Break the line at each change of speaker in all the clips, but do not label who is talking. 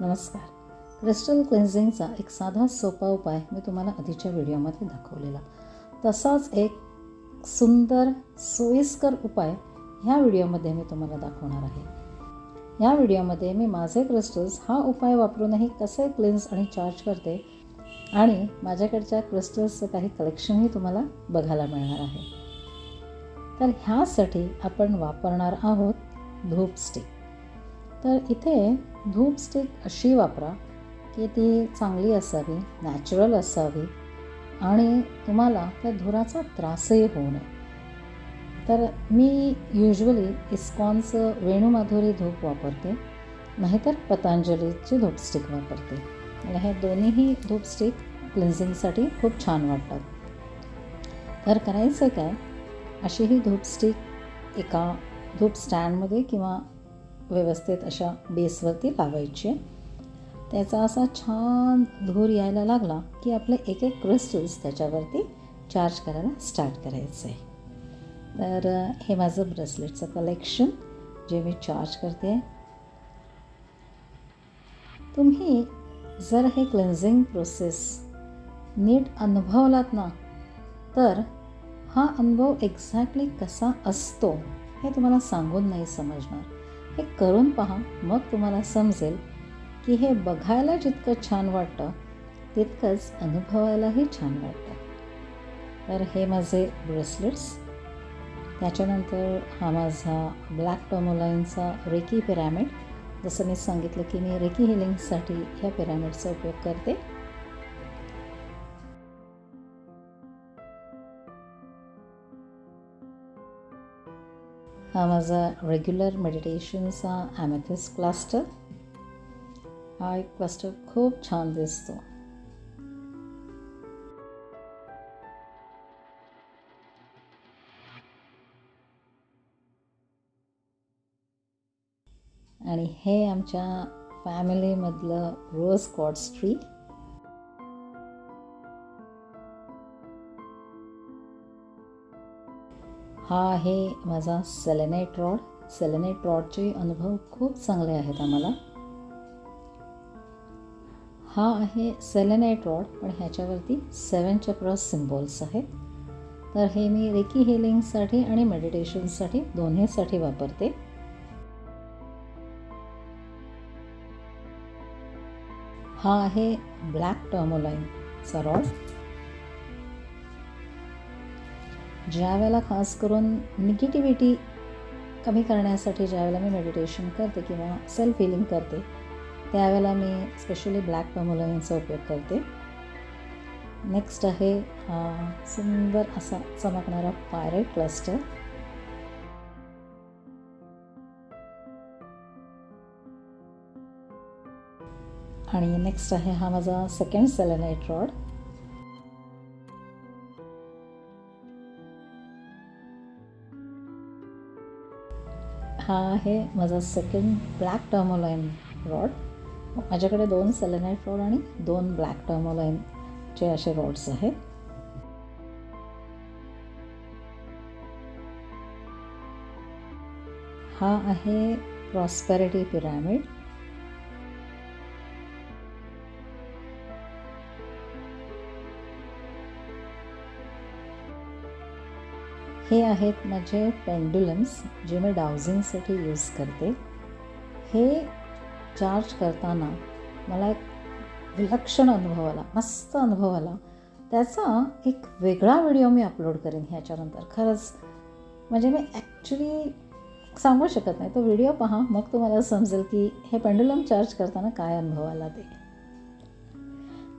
नमस्कार. क्रिस्टल क्लेन्झिंगचा एक साधा सोपा उपाय मी तुम्हाला आधीच्या व्हिडिओमध्ये दाखवलेला. तसाच एक सुंदर सोयीस्कर उपाय ह्या व्हिडिओमध्ये मी तुम्हाला दाखवणार आहे. या व्हिडिओमध्ये मी माझे क्रिस्टल्स हा उपाय वापरूनही कसे क्लेन्स आणि चार्ज करते आणि माझ्याकडच्या क्रिस्टल्सचं काही कलेक्शनही तुम्हाला बघायला मिळणार आहे. तर ह्यासाठी आपण वापरणार आहोत धूप स्टिक तर इथे धूप स्टिक अशी वापरा की ती चांगली असावी नॅचरल असावी आणि तुम्हाला त्या धुराचा त्रासही होऊ नये. तर मी युजली इस्कॉनचं वेणुमाधुरी धूप वापरते नाहीतर पतंजलीची धूप स्टिक वापरते. आणि हे दोन्हीही धूप स्टिक क्लिन्झिंगसाठी खूप छान वाटतात. तर करायचं काय अशी ही धूप स्टिक एका धूप स्टँडमध्ये किंवा व्यवस्थित अशा बेसवरती लावायची. त्याचा असा छान धूर यायला लागला की आपले एक एक क्रिस्टल्स त्याच्यावरती चार्ज करायला स्टार्ट करायचं आहे तर हे माझं ब्रेसलेटचं कलेक्शन जे मी चार्ज करते. तुम्ही जर हे क्लेन्झिंग प्रोसेस नीट अनुभवलात ना तर हा अनुभव एक्झॅक्टली कसा असतो हे तुम्हाला सांगून नाही समजणार. हे करून पहा मग तुम्हाला समजेल की हे बघायला जितकं छान वाटतं तितकंच अनुभवायलाही छान वाटतं. तर हे माझे ब्रेसलेट्स. त्याच्यानंतर हा माझा ब्लॅक टॉमोलाईनचा रेकी पिरॅमिड. जसं मी सांगितलं की मी रेकी हिलिंगसाठी ह्या पिरॅमिडचा उपयोग करते. हा माझा रेग्युलर मेडिटेशनचा ॲमेथिस क्लास्टर हा एक क्लास्टर खूप छान दिसतो. आणि हे आमच्या फॅमिलीमधलं रोज क्वाड्स ट्री हा आहे माझा सेलेनाईट रॉड सेलेनाईट रॉडचे अनुभव खूप चांगले आहेत आम्हाला. हा आहे सेलेनाईट रॉड पण ह्याच्यावरती सेवन चक्रॉस सिम्बॉल्स आहेत. तर हे मी रेकी हिलिंगसाठी आणि मेडिटेशनसाठी दोन्हीसाठी वापरते. हा आहे ब्लॅक टर्मोलाईनचा रॉड ज्या वेळेला खास करून निगेटिव्हिटी कमी करण्यासाठी ज्यावेळेला मी मेडिटेशन करते किंवा सेल्फ हिलिंग करते त्यावेळेला मी स्पेशली ब्लॅक टर्मोलाईनचा उपयोग करते. नेक्स्ट आहे हा सुंदर असा चमकणारा पायरेट क्लस्टर आणि नेक्स्ट आहे हा माझा सेकंड सेलेनाईट रॉड हा आहे माझा सेकंड ब्लॅक टर्मोलाईन रॉड माझ्याकडे दोन सेलेनाईट रॉड आणि दोन ब्लॅक टर्मोलाईनचे असे रॉड्स आहेत. हा आहे प्रॉस्पेरिटी पिरॅमिड हे आहेत माझे पेंडुलम्स जे मी डाउझिंगसाठी यूज करते. हे चार्ज करताना मला एक विलक्षण अनुभव आला मस्त अनुभव आला. त्याचा एक वेगळा व्हिडिओ मी अपलोड करेन ह्याच्यानंतर. खरंच म्हणजे मी ॲक्च्युली सांगू शकत नाही. तो व्हिडिओ पहा मग तुम्हाला समजेल की हे पेंडुलम चार्ज करताना काय अनुभव आला ते.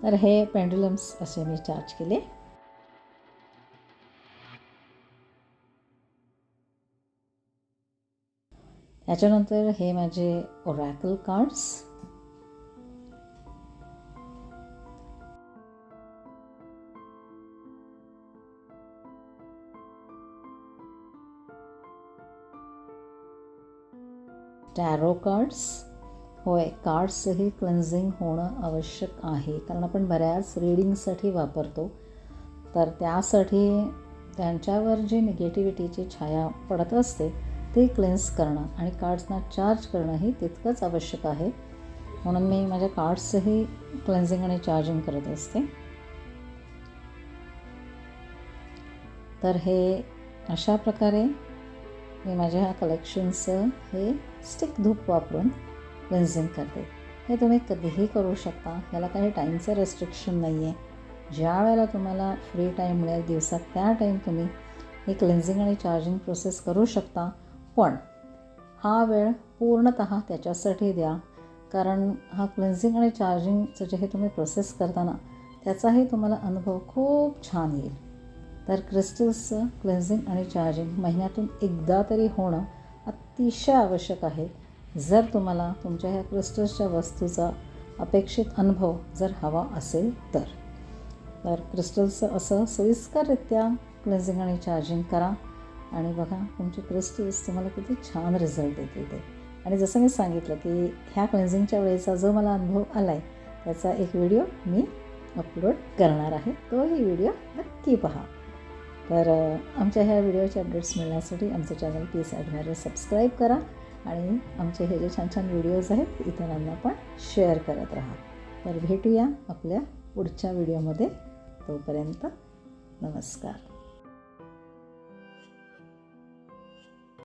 तर हे पेंडुलम्स असे मी चार्ज केले. याच्यानंतर हे माझे ओरॅकल कार्ड्स टॅरो कार्ड्स होय कार्ड्सही क्लेन्झिंग होणं आवश्यक आहे. कारण आपण बऱ्याच रीडिंगसाठी वापरतो. तर त्यासाठी त्यांच्यावर जी निगेटिव्हिटीची छाया पडत असते ते क्लेन्स करणं आणि कार्ड्सना चार्ज करणंही तितकंच आवश्यक आहे. म्हणून मी माझ्या कार्ड्सही क्लेन्झिंग आणि चार्जिंग करत असते. तर हे अशा प्रकारे मी माझ्या ह्या कलेक्शनचं हे स्टिक धूप वापरून क्लेन्झिंग करते. हे तुम्ही कधीही करू शकता. याला काही टाईमचं रेस्ट्रिक्शन नाही आहे ज्या वेळेला तुम्हाला फ्री टाईम मिळेल दिवसात त्या टाईम तुम्ही हे क्लेन्झिंग आणि चार्जिंग प्रोसेस करू शकता. पण हा वेळ पूर्णत त्याच्यासाठी द्या. कारण हा क्लेन्झिंग आणि चार्जिंगचं जे हे तुम्ही प्रोसेस करताना त्याचाही तुम्हाला अनुभव खूप छान येईल. तर क्रिस्टल्सचं क्लेन्झिंग आणि चार्जिंग महिन्यातून एकदा तरी होणं अतिशय आवश्यक आहे. जर तुम्हाला तुमच्या ह्या क्रिस्टल्सच्या वस्तूचा अपेक्षित अनुभव जर हवा असेल तर. तर क्रिस्टल्सचं असं सोयीस्कररित्या क्लेन्झिंग आणि चार्जिंग करा. आणि बघा तुमचे क्रिस्टल्स तुम्हाला किती छान रिझल्ट देतील ते. आणि जसं मी सांगितलं की ह्या क्लेन्झिंगच्या वेळेचा जो मला अनुभव आला आहे त्याचा एक व्हिडिओ मी अपलोड करणार आहे. तोही व्हिडिओ नक्की पहा. तर आमच्या ह्या व्हिडिओचे अपडेट्स मिळण्यासाठी आमचं चॅनल पीस ॲडमायर सबस्क्राईब करा आणि आमचे हे जे छान छान व्हिडिओज आहेत इतरांना पण शेअर करत राहा. तर भेटूया आपल्या पुढच्या व्हिडिओमध्ये तोपर्यंत नमस्कार.